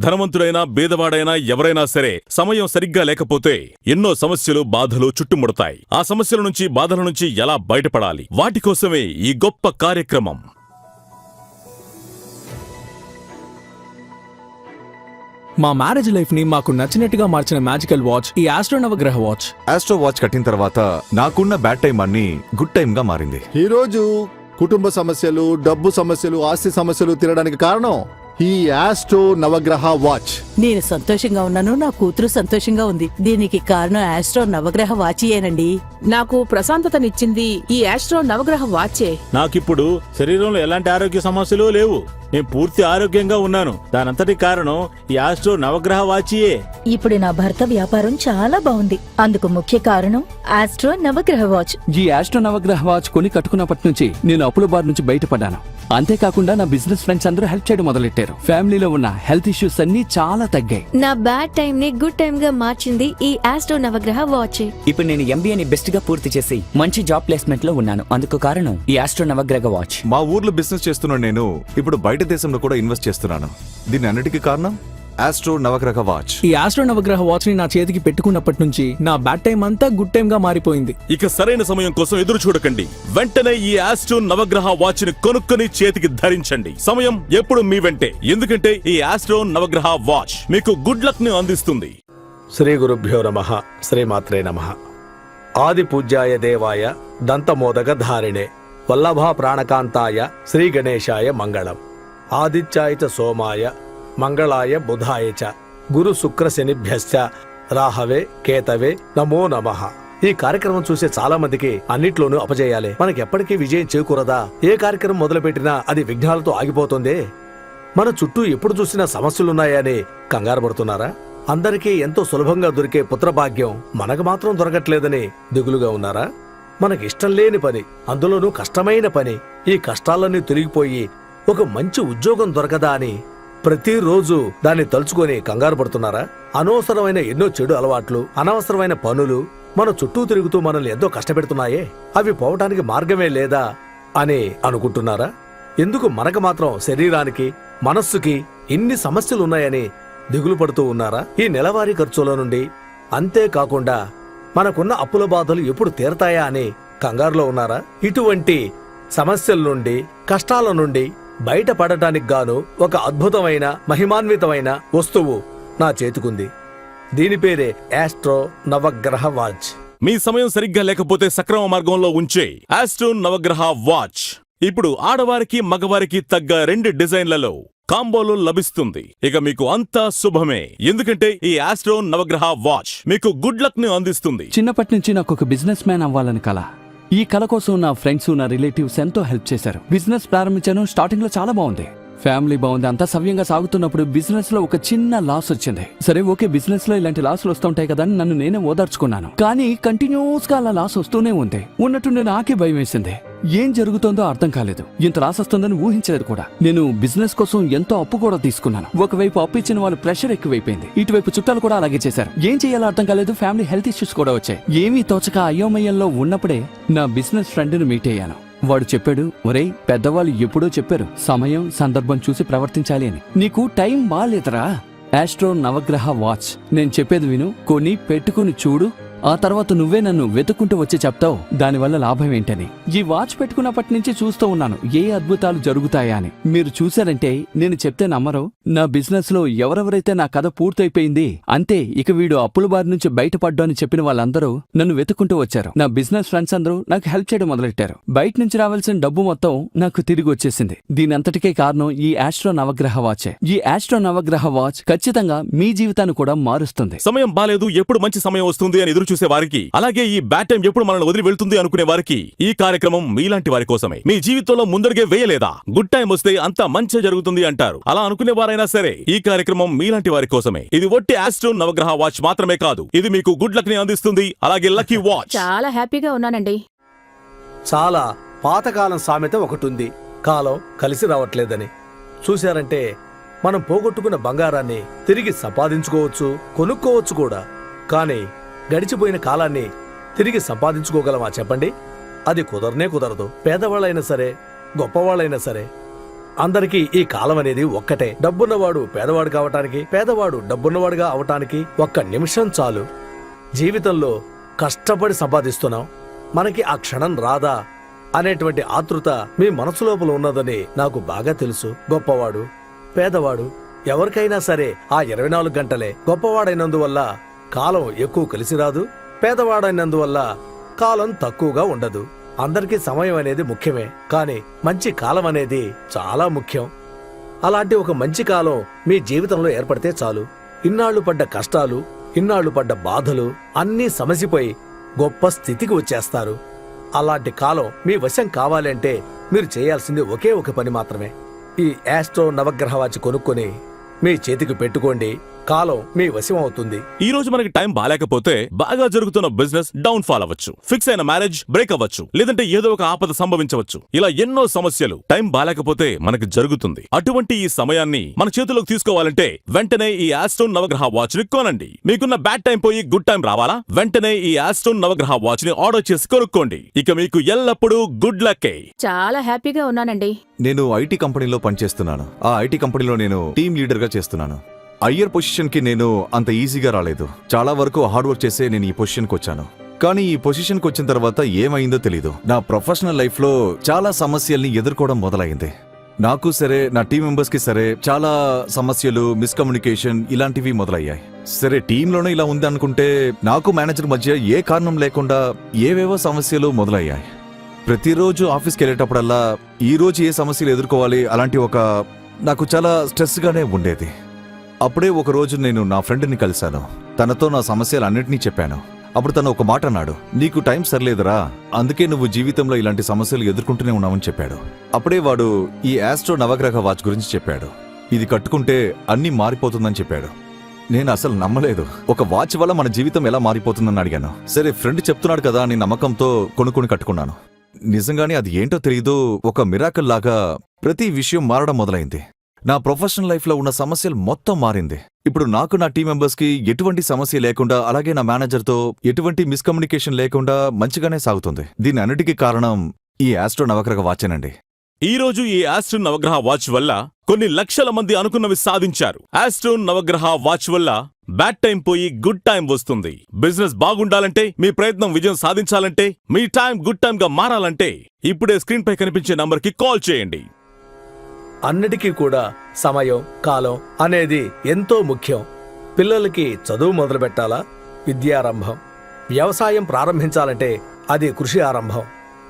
ధనవంతుడైనా బీదవాడైనా ఎవరైనా సరే సమయం సరిగ్గా లేకపోతే ఎన్నో సమస్యలు బాధలు చుట్టుముడతాయి. ఆ సమస్యల నుంచి బాధల నుంచి ఎలా బయటపడాలి? వాటి కోసమే ఈ గొప్ప కార్యక్రమం. మా మ్యారేజ్ లైఫ్ని మాకు నచ్చినట్టుగా మార్చిన మ్యాజికల్ వాచ్ ఈ astro Navagraha watch. Astro watch కట్టిన తర్వాత నాకున్న బ్యాడ్ టైం అన్ని గుడ్ టైం గా మారింది. ఈ రోజు కుటుంబ సమస్యలు డబ్బు సమస్యలు ఆస్తి సమస్యలు తినడానికి కారణం ఈ ఆస్ట్రో నవగ్రహ వాచ్ నేను సంతోషంగా ఉన్నాను నా కూతురు సంతోషంగా ఉంది. దీనికి కారణం ఆస్ట్రో నవగ్రహ వాచియేనండి నాకు ప్రశాంతతనిచ్చింది ఈ ఆస్ట్రో నవగ్రహ వాచే నాకిప్పుడు శరీరంలో ఎలాంటి ఆరోగ్య సమస్యలు లేవు. నేను పూర్తి ఆరోగ్యంగా ఉన్నాను. దానంతటి కారణం ఈ ఆస్ట్రో నవగ్రహ వాచియే. ఇప్పుడు నా భర్త వ్యాపారం చాలా బాగుంది. అందుకు ముఖ్య కారణం ఆస్ట్రో నవగ్రహ వాచ్. ఈ ఆస్ట్రో నవగ్రహ వాచ్ కొని కట్టుకున్నప్పటి నుంచి నేను అప్పుల బారి నుంచి బయటపడ్డాను. అంతేకాకుండా నా బిజినెస్ ఫ్రెండ్స్ అందరూ హెల్ప్ చేయడం మొదలెట్టారు. ఫ్యామిలీలో ఉన్న హెల్త్ ఇష్యూస్ అన్ని చాలా తగ్గాయి. నా బ్యాడ్ టైం ని గుడ్ టైం గా మార్చింది ఈ ఆస్ట్రో నవగ్రహ వాచ్. ఇప్పుడు నేను ఎంబీఏని బెస్ట్గా పూర్తి చేసి మంచి జాబ్ ప్లేస్మెంట్లో ఉన్నాను. అందుకు కారణం ఈ ఆస్ట్రో నవగ్రహ వాచ్. మా ఊర్లో బిజినెస్ చేస్తున్న నేను ఇప్పుడు బయట దేశంలో కూడా ఇన్వెస్ట్ చేస్తున్నాను. దీని అన్నిటికీ కారణం ఆస్ట్రో నవగ్రహ వాచ్ ఈ ఆస్ట్రో నవగ్రహ వాచ్ని నా చేతికి పెట్టుకున్నప్పటి నుంచి నా బ్యాడ్ టైం అంతా గుడ్ టైం గా మారిపోయింది. ఇక సరైన సమయం కోసం ఎదురు చూడకండి. వెంటనే ఈ ఆస్ట్రో నవగ్రహ వాచ్ని కొనుక్కొని చేతికి ధరించండి. సమయం ఎప్పుడు మీ వెంటే. ఎందుకంటే ఈ ఆస్ట్రో నవగ్రహ వాచ్ మీకు గుడ్ లక్ని అందిస్తుంది. శ్రీ గురుభ్యో నమ. శ్రీమాత్రే నమ. ఆది పూజ్యాయ దేవాయ దంతమోదక ధారిణే. వల్లభా ప్రాణకాంతాయ శ్రీ గణేశాయ మంగళం. ఆదిత్యాయ చ సోమాయ మంగళాయ బుధాయ చ గురు శుక్ర శనిభ్యశ్చ రాహవే కేతవే నమో నమః. ఈ కార్యక్రమం చూసే చాలా మందికి అన్నిట్లోనూ అపజేయాలి. మనకి ఎప్పటికీ విజయం చేకూరదా? ఏ కార్యక్రమం మొదలుపెట్టినా అది విఘ్నాలతో ఆగిపోతుంది? మన చుట్టూ ఎప్పుడు చూసినా సమస్యలున్నాయని కంగారు పడుతున్నారా? అందరికీ ఎంతో సులభంగా దొరికే పుత్రభాగ్యం మనకు మాత్రం దొరకట్లేదని దిగులుగా ఉన్నారా? మనకి ఇష్టం లేని పని అందులోనూ కష్టమైన పని ఈ కష్టాలన్నీ తొలగిపోయి ఒక మంచి ఉద్యోగం దొరకదా అని ప్రతిరోజు దాన్ని తలుచుకొని కంగారు పడుతున్నారా? అనవసరమైన ఎన్నో చెడు అలవాట్లు అనవసరమైన పనులు మన చుట్టూ తిరుగుతూ మనల్ని ఎంతో కష్టపెడుతున్నాయే. అవి పోవటానికి మార్గమే లేదా అని అనుకుంటున్నారా? ఎందుకు మనకు మాత్రం శరీరానికి మనస్సుకి ఇన్ని సమస్యలున్నాయని దిగులు పడుతూ ఉన్నారా? ఈ నెలవారీ ఖర్చుల నుండి అంతేకాకుండా మనకున్న అప్పుల బాధలు ఎప్పుడు తీరతాయా అని కంగారులో ఉన్నారా? ఇటువంటి సమస్యల నుండి కష్టాల నుండి బయటపడటానికి గాను ఒక అద్భుతమైన మహిమాన్వితమైన వస్తువు నా చేతికుంది. దీని పేరే యాస్ట్రో నవగ్రహ వాచ్ మీ సమయం సరిగ్గా లేకపోతే సక్రమ మార్గంలో ఉంచే ఆస్ట్రో నవగ్రహ వాచ్ ఇప్పుడు ఆడవారికి మగవారికి తగ్గ రెండు డిజైన్లలో కాంబోలో లభిస్తుంది. ఇక మీకు అంతా శుభమే. ఎందుకంటే ఈ ఆస్ట్రో నవగ్రహ వాచ్ మీకు గుడ్ లక్ని అందిస్తుంది. చిన్నప్పటి నుంచి నాకు ఒక బిజినెస్ మ్యాన్ అవ్వాలని కల. ఈ కల కోసం నా ఫ్రెండ్స్ నా రిలేటివ్స్ ఎంతో హెల్ప్ చేశారు. బిజినెస్ ప్రారంభించాను స్టార్టింగ్లో చాలా బాగుంది. ఫ్యామిలీ బాగుంది. అంతా సవ్యంగా సాగుతున్నప్పుడు బిజినెస్లో ఒక చిన్న లాస్ వచ్చింది. సరే ఓకే బిజినెస్లో ఇలాంటి లాసులు వస్తుంటాయి కదా అని నన్ను నేనే ఓదార్చుకున్నాను. కానీ కంటిన్యూస్గా అలా లాస్ వస్తూనే ఉంది. ఉన్నట్టుండి నాకే భయం వేసింది. ఏం జరుగుతుందో అర్థం కాలేదు. ఇంత లాస్ వస్తుందని ఊహించలేదు కూడా. నేను బిజినెస్ కోసం ఎంతో అప్పు కూడా తీసుకున్నాను. ఒకవైపు అప్పు ఇచ్చిన వాళ్ళు ప్రెషర్ ఎక్కువైపోయింది. ఇటువైపు చుట్టాలు కూడా అలాగే చేశారు. ఏం చేయాలో అర్థం కాలేదు. ఫ్యామిలీ హెల్త్ ఇష్యూస్ కూడా వచ్చాయి. ఏమీ తోచక అయోమయంలో ఉన్నప్పుడే నా బిజినెస్ ఫ్రెండ్ని మీట్ అయ్యాను. వాడు చెప్పాడు ఒరేయ్ పెద్దవాళ్ళు ఎప్పుడో చెప్పారు సమయం సందర్భం చూసి ప్రవర్తించాలి అని. నీకు టైం బాలేదరా. Astro Navagraha watch. నేను చెప్పేది విను కొని పెట్టుకుని చూడు ఆ తర్వాత నువ్వే నన్ను వెతుక్కుంటూ వచ్చి చెప్తావు దానివల్ల లాభం ఏంటని. ఈ వాచ్ పెట్టుకున్నప్పటి నుంచి చూస్తూ ఉన్నాను ఏ అద్భుతాలు జరుగుతాయా అని. మీరు చూశారంటే నేను చెప్తే నమ్మరు. నా బిజినెస్లో ఎవరెవరైతే నా కథ పూర్తయిపోయింది అంతే ఇక వీడు అప్పుల బారి నుంచి బయటపడ్డా అని చెప్పిన వాళ్ళందరూ నన్ను వెతుక్కుంటూ వచ్చారు. నా బిజినెస్ ఫ్రెండ్స్ అందరూ నాకు హెల్ప్ చేయడం మొదలెట్టారు. బయట నుంచి రావాల్సిన డబ్బు మొత్తం నాకు తిరిగి వచ్చేసింది. దీని అంతటికే కారణం ఈ ఆస్ట్రో నవగ్రహ వాచే. ఈ ఆస్ట్రో నవగ్రహ వాచ్ ఖచ్చితంగా మీ జీవితాన్ని కూడా మారుస్తుంది. సమయం బాలేదు ఎప్పుడు మంచి సమయం వస్తుంది అని ఎదురు చూసే వారికి. అలాగే ఈ బ్యాడ్ టైం ఎప్పుడు మనల్ని వదిలి వెళ్తుంది అనుకునే వారికి. ఈ కార్యక్రమం మీలాంటి వారి కోసమే. మీ జీవితంలో ముందడుగే వేయలేదా? గుడ్ టైం వస్తే అంతా మంచి జరుగుతుంది అంటారు. అలా అనుకునే వారైనా సరే ఈ కార్యక్రమం మీలాంటి వారి కోసమే. ఇది ఒట్టి ఆస్ట్రో నవగ్రహ వాచ్ మాత్రమే కాదు. ఇది మీకు గుడ్ లక్ని అందిస్తుంది. అలాగే లక్కీ వాచ్. చాలా హ్యాపీగా ఉన్నానండి. చాలా పాతకాలం సామెత ఒకటి ఉంది కాలం కలిసి రావట్లేదని. చూశారంటే మనం పోగొట్టుకున్న బంగారాన్ని తిరిగి సంపాదించుకోవచ్చు కొనుక్కోవచ్చు కూడా. కానీ గడిచిపోయిన కాలాన్ని తిరిగి సంపాదించుకోగలమా చెప్పండి? అది కుదరనే కుదరదు. పేదవాళ్ళైనా సరే గొప్పవాళ్ళైనా సరే అందరికీ ఈ కాలం అనేది ఒక్కటే. డబ్బున్నవాడు పేదవాడు కావటానికి పేదవాడు డబ్బున్నవాడుగా అవటానికి ఒక్క నిమిషం చాలు. జీవితంలో కష్టపడి సంపాదిస్తున్నాం. మనకి ఆ క్షణం రాదా అనేటువంటి ఆతృత మీ మనసు లోపల ఉన్నదని నాకు బాగా తెలుసు. గొప్పవాడు పేదవాడు ఎవరికైనా సరే ఆ ఇరవై నాలుగు గంటలే. గొప్పవాడైనందువల్ల కాలం ఎక్కువ కలిసి రాదు పేదవాడైనందువల్ల కాలం తక్కువగా ఉండదు. అందరికీ సమయం అనేది ముఖ్యమే కానీ మంచి కాలం అనేది చాలా ముఖ్యం. అలాంటి ఒక మంచి కాలం మీ జీవితంలో ఏర్పడితే చాలు. ఇన్నాళ్ళు పడ్డ కష్టాలు ఇన్నాళ్ళు పడ్డ బాధలు అన్నీ సమసిపోయి గొప్ప స్థితికి వచ్చేస్తారు. అలాంటి కాలం మీ వశం కావాలంటే మీరు చేయాల్సింది ఒకే ఒక పని మాత్రమే. ఈ యాస్ట్రో నవగ్రహవాచి కొనుక్కొని మీ చేతికి పెట్టుకోండి. కాలం మీ వశం అవుతుంది. ఈ రోజు మనకి టైం బాలేకపోతే బాగా జరుగుతున్న బిజినెస్ డౌన్ ఫాల్ అవ్వచ్చు. ఫిక్స్ అయిన మ్యారేజ్ బ్రేక్ అవ్వచ్చు. లేదంటే ఏదో ఒక ఆపద సంభవించవచ్చు. ఇలా ఎన్నో సమస్యలు టైం బాలేకపోతే మనకి జరుగుతుంది. అటువంటి ఈ సమయాన్ని మన చేతిలోకి తీసుకోవాలంటే వెంటనే ఈ ఆస్టోన్ నవగ్రహ వాచ్ని కొనండి. మీకున్న బ్యాడ్ టైం పోయి గుడ్ టైం రావాలా? వెంటనే ఈ ఆస్టోన్ నవగ్రహ వాచ్ని ఆర్డర్ చేసి కొనుక్కోండి. ఇక మీకు ఎల్లప్పుడూ గుడ్ లక్కే. చాలా హ్యాపీగా ఉన్నానండి. నేను ఐటీ కంపెనీలో పనిచేస్తున్నాను. ఆ ఐటీ కంపెనీలో నేను టీమ్ లీడర్గా చేస్తున్నాను. అయ్యర్ పొజిషన్కి నేను అంత ఈజీగా రాలేదు. చాలా వరకు హార్డ్ వర్క్ చేసే నేను ఈ పొజిషన్కి వచ్చాను. కానీ ఈ పొజిషన్కి వచ్చిన తర్వాత ఏమైందో తెలీదు. నా ప్రొఫెషనల్ లైఫ్లో చాలా సమస్యల్ని ఎదుర్కోవడం మొదలైంది. నాకు సరే నా టీం మెంబర్స్కి సరే చాలా సమస్యలు మిస్కమ్యూనికేషన్ ఇలాంటివి మొదలయ్యాయి. సరే టీంలోనే ఇలా ఉంది అనుకుంటే నాకు మేనేజర్ మధ్య ఏ కారణం లేకుండా ఏవేవో సమస్యలు మొదలయ్యాయి. ప్రతిరోజు ఆఫీస్కి వెళ్ళేటప్పుడల్లా ఈ రోజు ఏ సమస్యలు ఎదుర్కోవాలి అలాంటి ఒక నాకు చాలా స్ట్రెస్గానే ఉండేది. అప్పుడే ఒక రోజు నేను నా ఫ్రెండ్ని కలిశాను. తనతో నా సమస్యలు అన్నింటినీ చెప్పాను. అప్పుడు తను ఒక మాట అన్నాడు. నీకు టైం సరిలేదురా. అందుకే నువ్వు జీవితంలో ఇలాంటి సమస్యలు ఎదుర్కొంటూనే ఉన్నావని చెప్పాడు. అప్పుడే వాడు ఈ యాస్ట్రో నవగ్రహ వాచ్ గురించి చెప్పాడు. ఇది కట్టుకుంటే అన్నీ మారిపోతుందని చెప్పాడు. నేను అసలు నమ్మలేదు. ఒక వాచ్ వల్ల మన జీవితం ఎలా మారిపోతుందని అడిగాను. సరే ఫ్రెండ్ చెప్తున్నాడు కదా అని నమ్మకంతో కొనుక్కొని కట్టుకున్నాను. నిజంగానే అది ఏంటో తెలియదు ఒక మిరాకల్ లాగా ప్రతి విషయం మారడం మొదలైంది. నా ప్రొఫెషనల్ లైఫ్లో ఉన్న సమస్యలు మొత్తం మారింది. ఇప్పుడు నాకు నా టీం మెంబర్స్కి ఎటువంటి సమస్య లేకుండా అలాగే నా మేనేజర్తో ఎటువంటి మిస్కమ్యూనికేషన్ లేకుండా మంచిగానే సాగుతుంది. దీని అన్నిటికీ కారణం ఈ ఆస్ట్రో నవగ్రహ వాచేనండి ఈ రోజు ఈ ఆస్ట్రోన్ నవగ్రహ వాచ్ వల్ల కొన్ని లక్షల మంది అనుకున్నవి సాధించారు. ఆస్ట్రోన్ నవగ్రహ వాచ్ వల్ల బ్యాడ్ టైం పోయి గుడ్ టైం వస్తుంది. బిజినెస్ బాగుండాలంటే మీ ప్రయత్నం విజయం సాధించాలంటే మీ టైం గుడ్ టైం గా మారాలంటే ఇప్పుడే స్క్రీన్ పై కనిపించే నంబర్కి కాల్ చేయండి. అన్నిటికీ కూడా సమయం కాలం అనేది ఎంతో ముఖ్యం. పిల్లలకి చదువు మొదలుపెట్టాలా విద్యారంభం. వ్యవసాయం ప్రారంభించాలంటే అది కృషి ఆరంభం.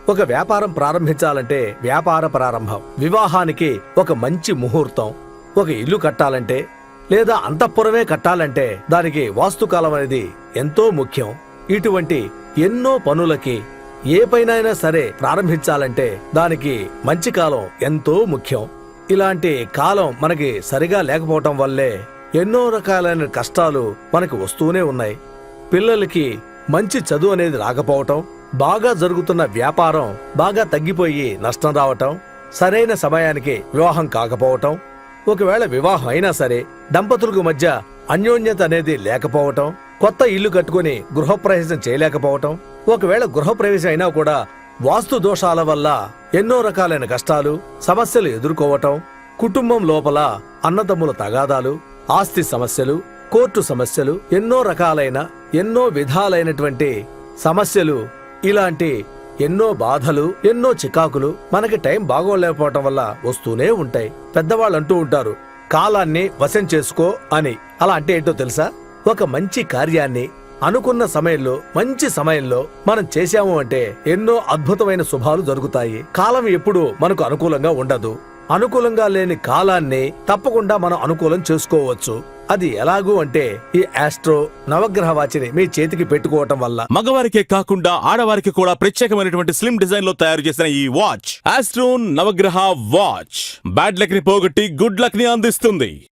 ఒక వ్యాపారం ప్రారంభించాలంటే వ్యాపార ప్రారంభం. వివాహానికి ఒక మంచి ముహూర్తం. ఒక ఇల్లు కట్టాలంటే లేదా అంతఃపురమే కట్టాలంటే దానికి వాస్తుకాలం అనేది ఎంతో ముఖ్యం. ఇటువంటి ఎన్నో పనులకి ఏ పైనైనా సరే ప్రారంభించాలంటే దానికి మంచి కాలం ఎంతో ముఖ్యం. ఇలాంటి కాలం మనకి సరిగా లేకపోవటం వల్లే ఎన్నో రకాలైన కష్టాలు మనకి వస్తూనే ఉన్నాయి. పిల్లలకి మంచి చదువు అనేది రాకపోవటం బాగా జరుగుతున్న వ్యాపారం బాగా తగ్గిపోయి నష్టం రావటం సరైన సమయానికి వివాహం కాకపోవటం ఒకవేళ వివాహం అయినా సరే దంపతులకు మధ్య అన్యోన్యత అనేది లేకపోవటం కొత్త ఇల్లు కట్టుకుని గృహప్రవేశం చేయలేకపోవటం ఒకవేళ గృహప్రవేశం అయినా కూడా వాస్తు దోషాల వల్ల ఎన్నో రకాలైన కష్టాలు సమస్యలు ఎదుర్కోవటం కుటుంబం లోపల అన్నదమ్ముల తగాదాలు ఆస్తి సమస్యలు కోర్టు సమస్యలు ఎన్నో రకాలైన ఎన్నో విధాలైనటువంటి సమస్యలు ఇలాంటి ఎన్నో బాధలు ఎన్నో చికాకులు మనకి టైం బాగోలేకపోవటం వల్ల వస్తూనే ఉంటాయి. పెద్దవాళ్ళు అంటూ ఉంటారు కాలాన్ని వశం చేసుకో అని. అలా అంటే ఏంటో తెలుసా? ఒక మంచి కార్యాన్ని అనుకున్న సమయంలో మంచి సమయంలో మనం చేశాము అంటే ఎన్నో అద్భుతమైన శుభాలు జరుగుతాయి. కాలం ఎప్పుడు మనకు అనుకూలంగా ఉండదు. అనుకూలంగా లేని కాలాన్ని తప్పకుండా మనం అనుకూలం చేసుకోవచ్చు. అది ఎలాగూ అంటే ఈ ఆస్ట్రో నవగ్రహ వాచిని మీ చేతికి పెట్టుకోవటం వల్ల. మగవారికే కాకుండా ఆడవారికి కూడా ప్రత్యేకమైనటువంటి స్లిమ్ డిజైన్లో తయారు చేసిన ఈ వాచ్. ఆస్ట్రోన్ నవగ్రహ వాచ్. బ్యాడ్ లక్ని పోగొట్టి గుడ్ లక్ని అందిస్తుంది.